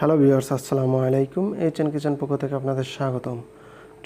Hello viewers, আসসালামু আলাইকুম। HN kitchen পক্ষ থেকে আপনাদের স্বাগতম।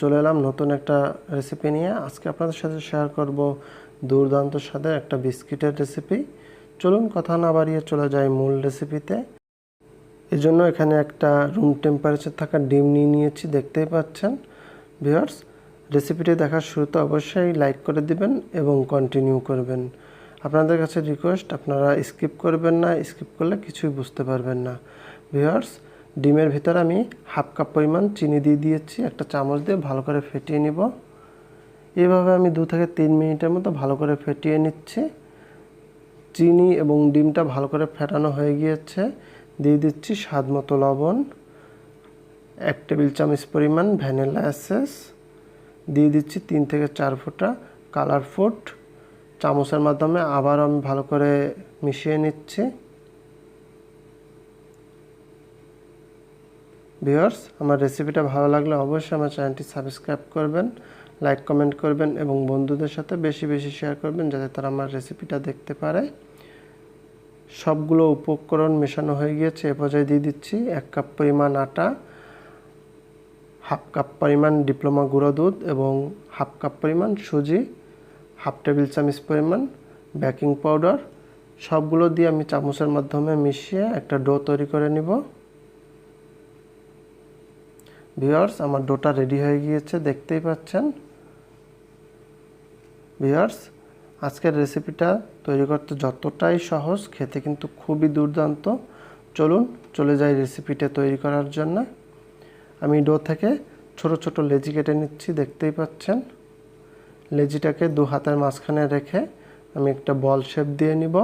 চলে এলাম নতুন একটা রেসিপি নিয়ে। আজকে আপনাদের সাথে শেয়ার করব দুর্দান্ত স্বাদের একটা বিস্কিটের রেসিপি চলুন কথা না বাড়িয়ে চলে যাই মূল রেসিপিতে এই জন্য এখানে একটা রুম টেম্পারেচার থাকা ডিম নিয়ে নিয়েছি, দেখতেই পাচ্ছেন। ভিউয়ার্স রেসিপিটি দেখার শুরুতে অবশ্যই লাইক করে দিবেন এবং কন্টিনিউ করবেন। আপনাদের কাছে রিকোয়েস্ট আপনারা স্কিপ করবেন না স্কিপ করলে কিছুই বুঝতে পারবেন না। ভিউয়ার্স ডিমের ভিতরে আমি হাফ কাপ পরিমাণ চিনি দিয়ে দিয়েছি, একটা চামচ দিয়ে ভালো করে ফেটিয়ে নিব। এভাবে আমি দু থেকে তিন মিনিটের মতো ভালো করে ফেটিয়ে নিচ্ছি। চিনি এবং ডিমটা ভালো করে ফেটানো হয়ে গিয়েছে। দিয়ে দিচ্ছি স্বাদ মতো লবণ, এক টেবিল চামচ পরিমাণ ভ্যানিলা এসেস দিয়ে দিচ্ছি তিন থেকে চার ফোঁটা কালার ফুড চামচের মাধ্যমে আবার আমি ভালো করে মিশিয়ে নিচ্ছি। ভিউয়ার্স, আমার রেসিপিটা ভালো লাগলে অবশ্যই আমার চ্যানেলটি সাবস্ক্রাইব করবেন, লাইক, কমেন্ট করবেন এবং বন্ধুদের সাথে বেশি বেশি শেয়ার করবেন যাতে তারা আমার রেসিপিটা দেখতে পারে। সবগুলো উপকরণ মেশানো হয়ে গিয়েছে, এ পর্যায়ে দিয়ে দিচ্ছি এক কাপ পরিমাণ আটা, হাফ কাপ পরিমাণ ডিপ্লোমা গুঁড়ো দুধ এবং হাফ কাপ পরিমাণ সুজি। হাফ টেবিল চামচ পরিমাণ বেকিং পাউডার। সবগুলো দিয়ে আমি চামচের মাধ্যমে মিশিয়ে একটা ডো তৈরি করে নিব। ভিওয়ার্স আমার ডোটা রেডি হয়ে গিয়েছে, দেখতেই পাচ্ছেন। ভিওয়ার্স আজকের রেসিপিটা তৈরি করতে যতটাই সহজ, খেতে কিন্তু খুবই দুর্দান্ত। চলুন, চলে যাই রেসিপিটা তৈরি করার জন্য। আমি ডো থেকে ছোট ছোট লেজি কেটে নিচ্ছি, দেখতেই পাচ্ছেন। লেজিটাকে দু হাতের মাঝখানে রেখে আমি একটা বল শেপ দিয়ে নিব।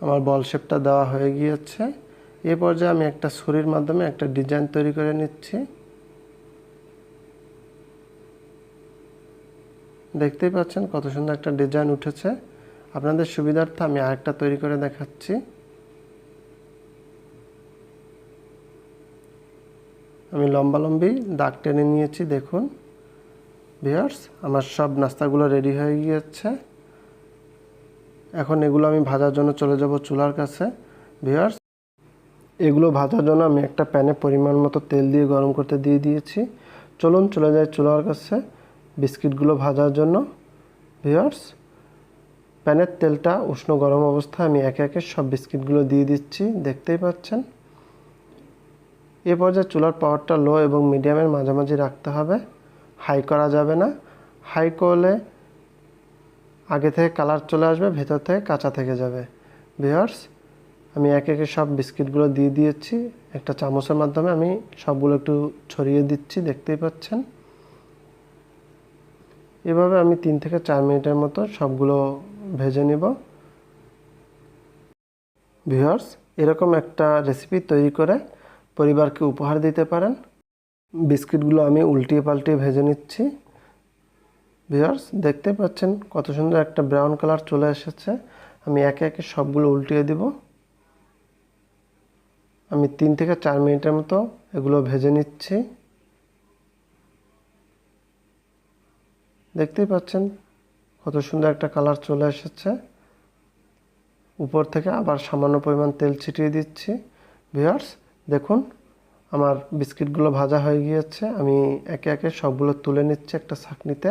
আমার বল শেপটা দেওয়া হয়ে গিয়েছে। এ পর্যায়ে আমি একটা ছুরির মাধ্যমে একটা ডিজাইন তৈরি করে নিচ্ছি। দেখতেই পাচ্ছেন কত সুন্দর একটা ডিজাইন উঠেছে। আপনাদের সুবিধার্থে আমি আরেকটা তৈরি করে দেখাচ্ছি। আমি লম্বালম্বি দাগ টেনে নিয়েছি, দেখুন। ভিয়ার্স আমার সব নাস্তাগুলো রেডি হয়ে গিয়েছে। এখন এগুলো আমি ভাজার জন্য চলে যাব চুলার কাছে। ভিয়ার্স এগুলো ভাজার জন্য আমি একটা প্যানে পরিমাণ মতো তেল দিয়ে গরম করতে দিয়ে দিয়েছি। চলুন চলে যাই চুলার কাছে বিস্কিটগুলো ভাজার জন্য। ভিওর্স প্যানের তেলটা উষ্ণ গরম অবস্থায় আমি একে একে সব বিস্কিটগুলো দিয়ে দিচ্ছি, দেখতেই পাচ্ছেন। এ পর্যায়ে চুলার পাওয়ারটা লো এবং মিডিয়ামের মাঝামাঝি রাখতে হবে। হাই করা যাবে না। হাই করলে আগে থেকে কালার চলে আসবে, ভেতর থেকে কাঁচা থেকে যাবে। ভিওর্স আমি একে একে সব বিস্কিটগুলো দিয়ে দিয়েছি। একটা চামচের মাধ্যমে আমি সবগুলো একটু ছড়িয়ে দিচ্ছি, দেখতেই পাচ্ছেন। এভাবে আমি তিন থেকে চার মিনিটের মতো সবগুলো ভেজে নিব। ভিউয়ার্স এরকম একটা রেসিপি তৈরি করে পরিবারকে উপহার দিতে পারেন। বিস্কিটগুলো আমি উল্টিয়ে পাল্টিয়ে ভেজে নিচ্ছি। ভিউয়ার্স, দেখতে পাচ্ছেন কত সুন্দর একটা ব্রাউন কালার চলে এসেছে। আমি একে একে সবগুলো উল্টিয়ে দিব। আমি তিন থেকে চার মিনিটের মতো এগুলো ভেজে নিচ্ছি। দেখতেই পাচ্ছেন কত সুন্দর একটা কালার চলে এসেছে। উপর থেকে আবার সামান্য পরিমাণ তেল ছিটিয়ে দিচ্ছি। ভিয়ার্স দেখুন, আমার বিস্কিটগুলো ভাজা হয়ে গিয়েছে। আমি একে একে সবগুলো তুলে নিচ্ছি একটা ছাকনিতে।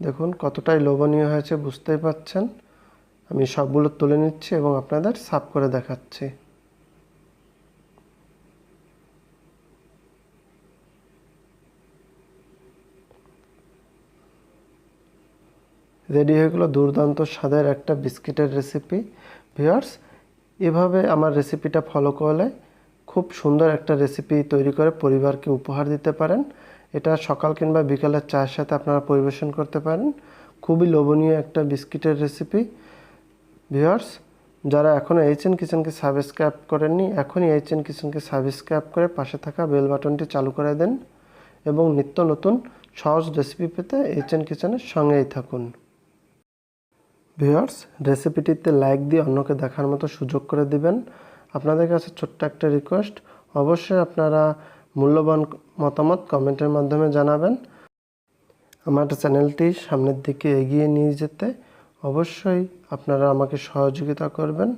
দেখুন, কতটাই লোভনীয় হয়েছে, বুঝতেই পাচ্ছেন। আমি সবগুলো তুলে নিচ্ছি এবং আপনাদের সাফ করে দেখাচ্ছি। রেডি হয়ে গেলো দুর্দান্ত স্বাদের একটা বিস্কিটের রেসিপি ভিওয়ার্স এভাবে আমার রেসিপিটা ফলো করলে খুব সুন্দর একটা রেসিপি তৈরি করে পরিবারকে উপহার দিতে পারেন। এটা সকাল কিংবা বিকালের চায়ের সাথে আপনারা পরিবেশন করতে পারেন। খুবই লোভনীয় একটা বিস্কিটের রেসিপি ভিওয়ার্স যারা এখনও এইচএন কিচেনকে সাবস্ক্রাইব করেননি, এখনই এইচএন কিচেনকে সাবস্ক্রাইব করে পাশে থাকা বেল বাটনটি চালু করে দেন এবং নিত্য নতুন সহজ রেসিপি পেতে এইচএন কিচেনের সঙ্গেই থাকুন। ভিউয়ার্স, রেসিপিটিতে লাইক দিয়ে অন্যকে দেখার মতো সুযোগ করে দিবেন। আপনাদের কাছে ছোট্ট একটা রিকোয়েস্ট, অবশ্যই আপনারা মূল্যবান মতামত কমেন্টের মাধ্যমে জানাবেন। আমার চ্যানেলটি সামনের দিকে এগিয়ে নিয়ে যেতে অবশ্যই আপনারা আমাকে সহযোগিতা করবেন।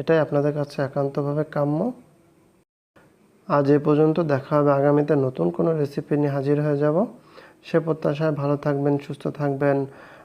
এটাই আপনাদের কাছে একান্তভাবে কাম্য। আজ এ পর্যন্ত দেখা হবে আগামীতে নতুন কোনো রেসিপি নিয়ে হাজির হয়ে যাব। সে প্রত্যাশায় ভালো থাকবেন, সুস্থ থাকবেন।